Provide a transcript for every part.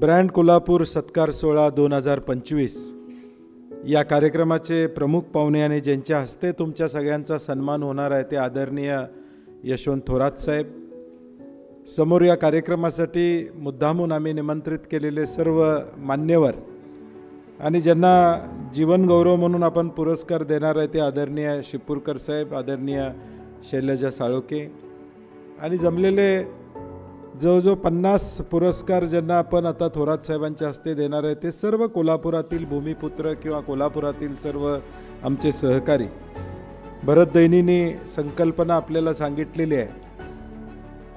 Brand Kolhapur सत्कार सोहळा दोन हजार पंचवीस. या कार्यक्रमाचे प्रमुख पाहुणे आणि ज्यांच्या हस्ते तुमच्या सगळ्यांचा सन्मान होणार आहे ते आदरणीय यशवंत थोरात साहेब. समोर या कार्यक्रमासाठी मुद्दामून आम्ही निमंत्रित केलेले सर्व मान्यवर आणि ज्यांना जीवनगौरव म्हणून आपण पुरस्कार देणार आहे ते आदरणीय शिपूरकर साहेब आदरणीय शैलजा साळोके आणि जमलेले जवळजवळ पन्नास पुरस्कार ज्यांना आपण आता थोरात साहेबांच्या हस्ते देणार आहे ते सर्व कोल्हापुरातील भूमिपुत्र किंवा कोल्हापुरातील सर्व आमचे सहकारी. भरत दैनीने संकल्पना आपल्याला सांगितलेली आहे.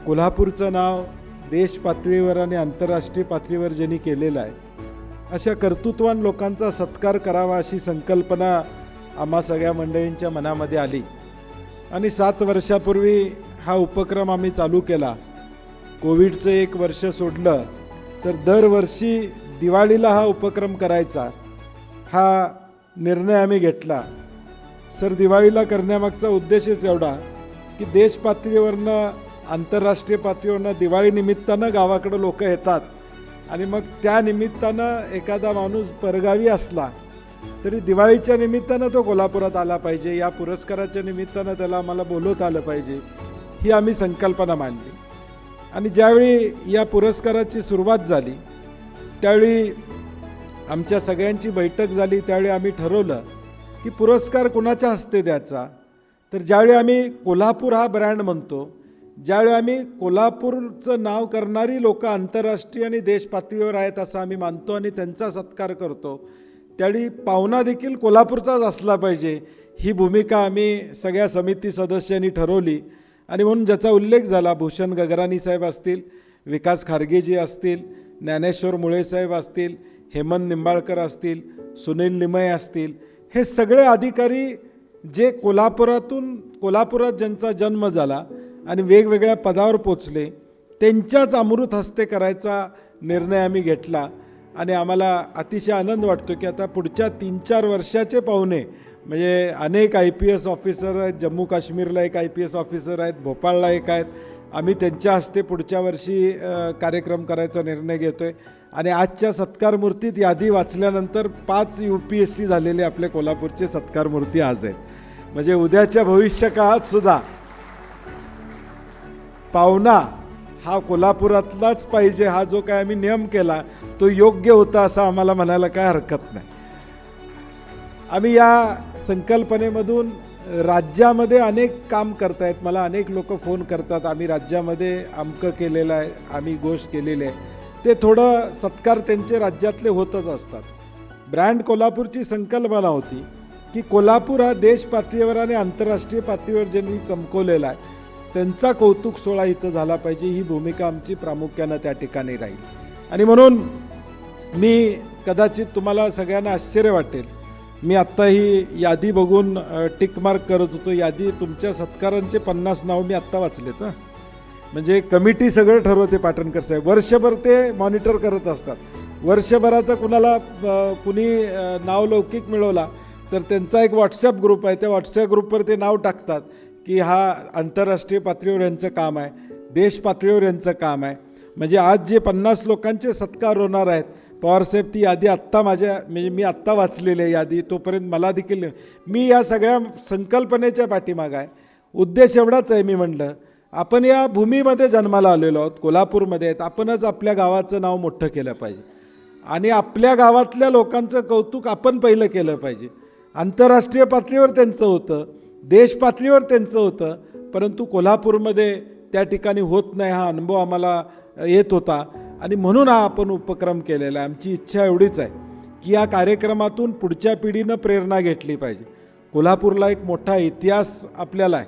कोल्हापूरचं नाव देश पातळीवर आणि आंतरराष्ट्रीय पातळीवर ज्यांनी केलेलं आहे अशा कर्तृत्वान लोकांचा सत्कार करावा अशी संकल्पना आम्हा सगळ्या मंडळींच्या मनामध्ये आली. आणि सात वर्षापूर्वी हा उपक्रम आम्ही चालू केला. कोविडचं एक वर्ष सोडलं तर दरवर्षी दिवाळीला हा उपक्रम करायचा. हा निर्णय आम्ही घेतला. सर दिवाळीला करण्यामागचा उद्देशच एवढा की देश पातळीवरनं आंतरराष्ट्रीय पातळीवरनं दिवाळी निमित्तानं गावाकडं लोक येतात. आणि मग त्या निमित्तानं एखादा माणूस परगावी असला तरी दिवाळीच्या निमित्तानं तो कोल्हापुरात आला पाहिजे. या पुरस्काराच्या निमित्तानं त्याला आम्हाला बोलवत आलं पाहिजे. ही आम्ही संकल्पना मांडली. आणि ज्यावेळी या पुरस्काराची सुरुवात झाली त्यावेळी आमच्या सगळ्यांची बैठक झाली त्यावेळी आम्ही ठरवलं की पुरस्कार कुणाच्या हस्ते द्यायचा? तर ज्यावेळी आम्ही कोल्हापूर हा ब्रँड म्हणतो ज्यावेळी आम्ही कोल्हापूरचं नाव करणारी लोक आंतरराष्ट्रीय आणि देशपातळीवर आहेत असं आम्ही मानतो आणि त्यांचा सत्कार करतो त्यावेळी पाहुणा देखील कोल्हापूरचाच असला पाहिजे. ही भूमिका आम्ही सगळ्या समिती सदस्यांनी ठरवली. आणि म्हणून ज्याचा उल्लेख झाला भूषण गगरानी साहेब असतील विकास खारगेजी असतील ज्ञानेश्वर मुळे साहेब असतील हेमंत निंबाळकर असतील सुनील निमय असतील हे सगळे अधिकारी जे कोल्हापुरातून कोल्हापुरात ज्यांचा जन्म झाला आणि वेगवेगळ्या पदावर पोचले त्यांच्याच अमृत हस्ते करायचा निर्णय आम्ही घेतला. आणि आम्हाला अतिशय आनंद वाटतो की आता पुढच्या तीन चार वर्षाचे पाहुणे म्हणजे अनेक आय पी एस ऑफिसर आहेत जम्मू काश्मीरला एक आय पी एस ऑफिसर आहेत भोपाळला एक आहेत. आम्ही त्यांच्या हस्ते पुढच्या वर्षी कार्यक्रम करायचा निर्णय घेतो आहे आणि आजच्या सत्कार मूर्तीत यादी वाचल्यानंतर पाच यू पी एस सी झालेले आपले कोल्हापूरचे सत्कार मूर्ती आज आहेत. म्हणजे उद्याच्या भविष्यकाळात सुद्धा पाहुणा हा कोल्हापुरातलाच पाहिजे हा जो काय आम्ही नियम केला तो योग्य होता असं आम्हाला म्हणायला काय हरकत नाही. आम्ही या संकल्पनेमधून राज्यामध्ये अनेक काम करतायत. मला अनेक लोक फोन करतात. आम्ही राज्यामध्ये अमकं केलेलं आहे. आम्ही गोष्ट केलेली आहे. ते थोडं सत्कार त्यांचे राज्यातले होतच असतात. ब्रँड कोल्हापूरची संकल्पना होती की कोल्हापूर हा देश पातळीवर आणि आंतरराष्ट्रीय पातळीवर ज्यांनी चमकवलेला आहे त्यांचा कौतुक सोहळा इथं झाला पाहिजे. ही भूमिका आमची प्रामुख्यानं त्या ठिकाणी राहील. आणि म्हणून मी कदाचित तुम्हाला सगळ्यांना आश्चर्य वाटेल मी आत्ता ही यादी बघून टिक मार्क करत होतो. यादी तुमच्या सत्कारांचे पन्नास नाव मी आत्ता वाचलेत ना म्हणजे कमिटी सगळं ठरवते पाटणकर साहेब. वर्षभर ते मॉनिटर करत असतात. वर्षभराचा कुणाला कुणी नाव लौकिक मिळवला तर त्यांचा एक व्हॉट्सॲप ग्रुप आहे. त्या व्हॉट्सॲप ग्रुपवर ते नाव टाकतात की हा आंतरराष्ट्रीय पातळीवर यांचं काम आहे देश पातळीवर यांचं काम आहे. म्हणजे आज जे पन्नास लोकांचे सत्कार होणार आहेत पवारसाहेब ती यादी आत्ता माझ्या म्हणजे मी आत्ता वाचलेली आहे यादी तोपर्यंत मला देखील मी या सगळ्या संकल्पनेच्या पाठीमागं आहे. उद्देश एवढाच आहे मी म्हणलं आपण या भूमीमध्ये जन्माला आलेलो आहोत कोल्हापूरमध्ये आहेत आपणच आपल्या गावाचं नाव मोठं केलं पाहिजे. आणि आपल्या गावातल्या लोकांचं कौतुक आपण पहिलं केलं पाहिजे. आंतरराष्ट्रीय पातळीवर त्यांचं होतं देश पातळीवर त्यांचं होतं परंतु कोल्हापूरमध्ये त्या ठिकाणी होत नाही हा अनुभव आम्हाला येत होता. आणि म्हणून हा आपण उपक्रम केलेला आहे. आमची इच्छा एवढीच आहे की या कार्यक्रमातून पुढच्या पिढीनं प्रेरणा घेतली पाहिजे. कोल्हापूरला एक मोठा इतिहास आपल्याला आहे.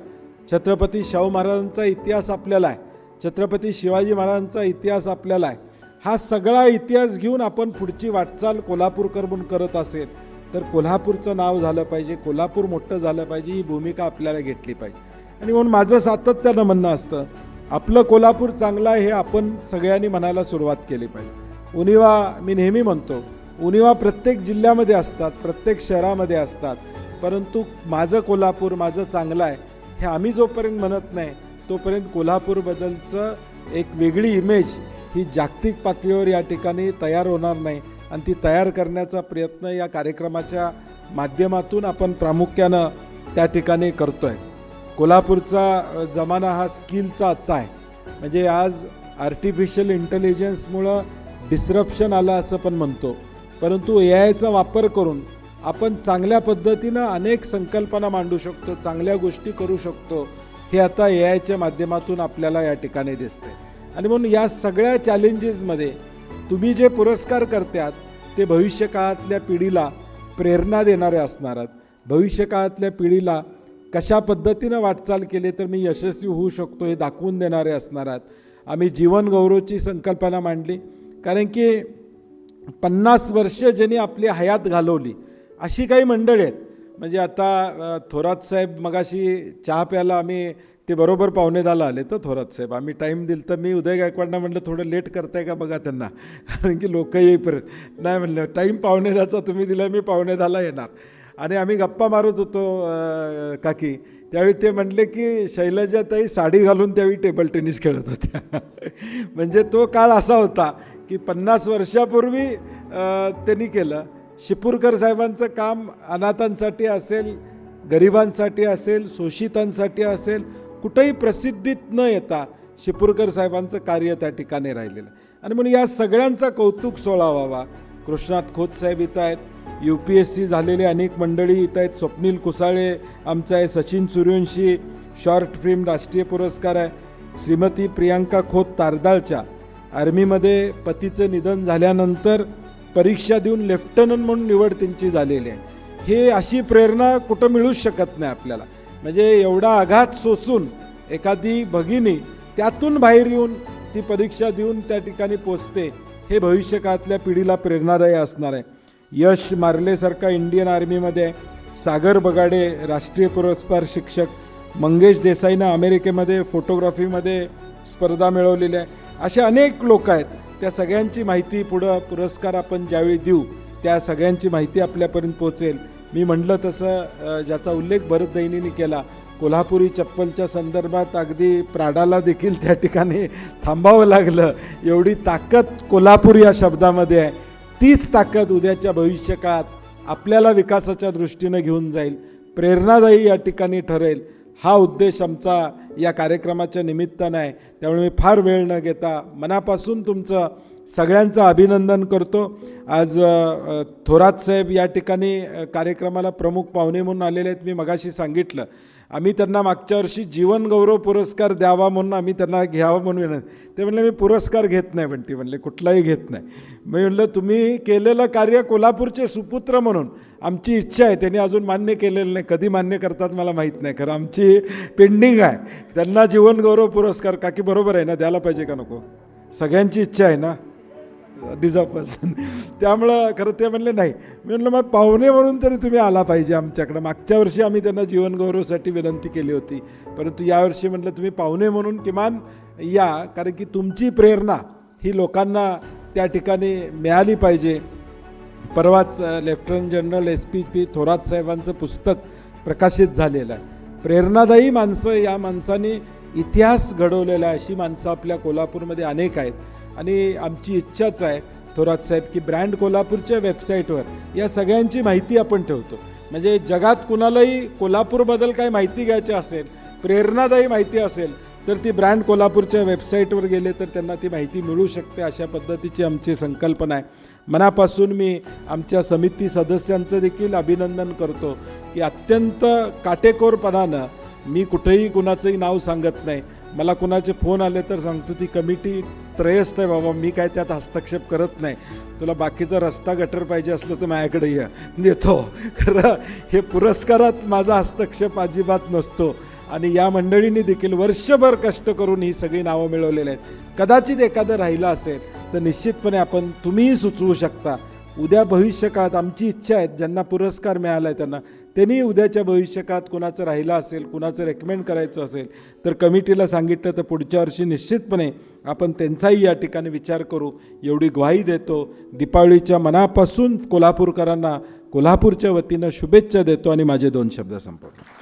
छत्रपती शाहू महाराजांचा इतिहास आपल्याला आहे. छत्रपती शिवाजी महाराजांचा इतिहास आपल्याला आहे. हा सगळा इतिहास घेऊन आपण पुढची वाटचाल कोल्हापूरकर म्हणून करत असेल तर कोल्हापूरचं नाव झालं पाहिजे कोल्हापूर मोठं झालं पाहिजे ही भूमिका आपल्याला घेतली पाहिजे. आणि म्हणून माझं सातत्यानं म्हणणं असतं आपलं कोल्हापूर चांगलं आहे हे आपण सगळ्यांनी म्हणायला सुरुवात केली पाहिजे. उनिवा मी नेहमी म्हणतो उनिवा प्रत्येक जिल्ह्यामध्ये असतात प्रत्येक शहरामध्ये असतात परंतु माझं कोल्हापूर माझं चांगलं आहे हे आम्ही जोपर्यंत म्हणत नाही तोपर्यंत कोल्हापूरबद्दलचं एक वेगळी इमेज ही जागतिक पातळीवर या ठिकाणी तयार होणार नाही आणि ती तयार करण्याचा प्रयत्न या कार्यक्रमाच्या माध्यमातून आपण प्रामुख्यानं त्या ठिकाणी करतो आहे कोल्हापूरचा जमाना हा स्किलचा आत्ता आहे. म्हणजे आज आर्टिफिशियल इंटेलिजन्समुळं डिस्रप्शन आलं असं पण म्हणतो. परंतु ए आयचा वापर करून आपण चांगल्या पद्धतीनं अनेक संकल्पना मांडू शकतो चांगल्या गोष्टी करू शकतो हे आता ए आयच्या माध्यमातून आपल्याला या ठिकाणी दिसते आणि म्हणून या सगळ्या चॅलेंजेसमध्ये तुम्ही जे पुरस्कार करतात ते भविष्यकाळातल्या पिढीला प्रेरणा देणारे असणार आहेत. भविष्यकाळातल्या पिढीला कशा पद्धतीनं वाटचाल केली तर मी यशस्वी होऊ शकतो हे दाखवून देणारे असणार आहेत. आम्ही जीवनगौरवची संकल्पना मांडली. कारण की पन्नास वर्ष ज्यांनी आपली हयात घालवली अशी काही मंडळी आहेत. म्हणजे आता थोरात साहेब मगाशी चहा प्यायला आम्ही ते बरोबर पाहुणे दहाला आले तर थोरात साहेब. आम्ही टाईम दिलं तर मी उदय गायकवाडना म्हटलं थोडं लेट करताय का बघा त्यांना? कारण की लोक येईपर्यंत. नाही म्हणलं टाईम पाहुणे तुम्ही दिला मी पाहुणे दहाला येणार. आणि आम्ही गप्पा मारत होतो काकी. त्यावेळी ते म्हणले की शैलजाताई साडी घालून त्यावेळी टेबल टेनिस खेळत होत्या. म्हणजे तो काळ असा होता की पन्नास वर्षापूर्वी त्यांनी केलं. शिपूरकर साहेबांचं काम अनाथांसाठी असेल गरिबांसाठी असेल शोषितांसाठी असेल कुठंही प्रसिद्धीत न येता शिपूरकर साहेबांचं कार्य त्या ठिकाणी राहिलेलं. आणि म्हणून या सगळ्यांचा कौतुक सोहळा व्हावा कृष्णात खोत साहेब इथं आहेत. यू पी एस सी झालेले अनेक मंडळी इथं आहेत. स्वप्नील कुसाळे आमचा आहे सचिन सूर्यवंशी शॉर्ट फिल्म राष्ट्रीय पुरस्कार आहे. श्रीमती प्रियांका खोत तारदाळच्या आर्मीमध्ये पतीचं निधन झाल्यानंतर परीक्षा देऊन लेफ्टनंट म्हणून निवड त्यांची झालेली आहे. हे अशी प्रेरणा कुठं मिळूच शकत नाही आपल्याला. म्हणजे एवढा आघात सोसून एखादी भगिनी त्यातून बाहेर येऊन ती परीक्षा देऊन त्या ठिकाणी पोचते हे भविष्यकाळातल्या पिढीला प्रेरणादायी असणार आहे. यश मार्लेसारखा इंडियन आर्मीमध्ये आहे. सागर बगाडे राष्ट्रीय पुरस्कार शिक्षक मंगेश देसाईनं अमेरिकेमध्ये फोटोग्राफीमध्ये स्पर्धा मिळवलेली आहे. असे अनेक लोक आहेत. त्या सगळ्यांची माहिती पुढं पुरस्कार आपण ज्यावेळी देऊ त्या सगळ्यांची माहिती आपल्यापर्यंत पोचेल मी म्हटलं तसं ज्याचा उल्लेख भरत दैनीने केला कोल्हापुरी चप्पलच्या संदर्भात अगदी प्राडाला देखील त्या ठिकाणी थांबावं लागलं. एवढी ताकद कोल्हापूर या शब्दामध्ये आहे. तीच ताकद उद्याच्या भविष्यकाळात आपल्याला विकासाच्या दृष्टीनं घेऊन जाईल. प्रेरणादायी या ठिकाणी ठरेल. हा उद्देश आमचा या कार्यक्रमाच्या निमित्तानं आहे. त्यामुळे मी फार वेळ न घेता मनापासून तुमचं सगळ्यांचं अभिनंदन करतो. आज थोरात साहेब या ठिकाणी कार्यक्रमाला प्रमुख पाहुणे म्हणून आलेले आहेत. मी मगाशी सांगितलं आम्ही त्यांना मागच्या वर्षी जीवनगौरव पुरस्कार द्यावा म्हणून आम्ही त्यांना घ्यावं म्हणून विनंती ते म्हणले मी पुरस्कार घेत नाही म्हणते. म्हणले कुठलाही घेत नाही. मी म्हणलं तुम्ही केलेलं कार्य कोल्हापूरचे सुपुत्र म्हणून आमची इच्छा आहे. त्यांनी अजून मान्य केलेलं नाही. कधी मान्य करतात मला माहीत नाही. खरं आमची पेंडिंग आहे. त्यांना जीवनगौरव पुरस्कार काकी बरोबर आहे ना? द्यायला पाहिजे का नको? सगळ्यांची इच्छा आहे ना? डिझर्व पर्सन त्यामुळं खरं ते म्हणले नाही. मी म्हणलं मग पाहुणे म्हणून तरी तुम्ही आला पाहिजे आमच्याकडं. मागच्या वर्षी आम्ही त्यांना जीवनगौरवसाठी विनंती केली होती. परंतु यावर्षी म्हटलं तुम्ही पाहुणे म्हणून किमान या कारण की तुमची प्रेरणा ही लोकांना त्या ठिकाणी मिळाली पाहिजे. परवाच lieutenant general S P P Thorat साहेबांचं पुस्तक प्रकाशित झालेलं आहे. प्रेरणादायी माणसं या माणसाने इतिहास घडवलेला आहे अशी माणसं आपल्या कोल्हापूरमध्ये अनेक आहेत. आणि आमची इच्छाच आहे थोरात साहेब की ब्रँड कोल्हापूरच्या वेबसाईटवर या सगळ्यांची माहिती आपण ठेवतो. म्हणजे जगात कुणालाही कोल्हापूरबद्दल काही माहिती घ्यायची असेल प्रेरणादायी माहिती असेल तर ती ब्रँड कोल्हापूरच्या वेबसाईटवर गेले तर त्यांना ती माहिती मिळू शकते अशा पद्धतीची आमची संकल्पना आहे. मनापासून मी आमच्या समिती सदस्यांचं देखील अभिनंदन करतो की अत्यंत काटेकोरपणानं मी कुठेही कुणाचंही नाव सांगत नाही. मला कुणाचे फोन आले तर सांगतो ती कमिटी त्रयस्थ आहे बाबा मी काय त्यात हस्तक्षेप करत नाही. तुला बाकीचा रस्ता गटर पाहिजे असलं तर माझ्याकडे ये. देतो खरं हे पुरस्कारात माझा हस्तक्षेप अजिबात नसतो. आणि या मंडळींनी देखील वर्षभर कष्ट करून ही सगळी नावं मिळवलेली आहेत. कदाचित एखादं राहिलं असेल तर निश्चितपणे आपण तुम्हीही सुचवू शकता. उद्या भविष्यकाळात आमची इच्छा आहे ज्यांना पुरस्कार मिळाला आहे त्यांना. त्यांनी उद्याच्या भविष्यकात कुणाचं राहिलं असेल कुणाचं रेकमेंड करायचं असेल तर कमिटीला सांगितलं तर पुढच्या वर्षी निश्चितपणे आपण त्यांचाही या ठिकाणी विचार करू. एवढी ग्वाही देतो. दीपावलीच्या मनापासून कोल्हापूरकरांना कोल्हापूरच्या वतीनं शुभेच्छा देतो आणि माझे दोन शब्द संपवतो.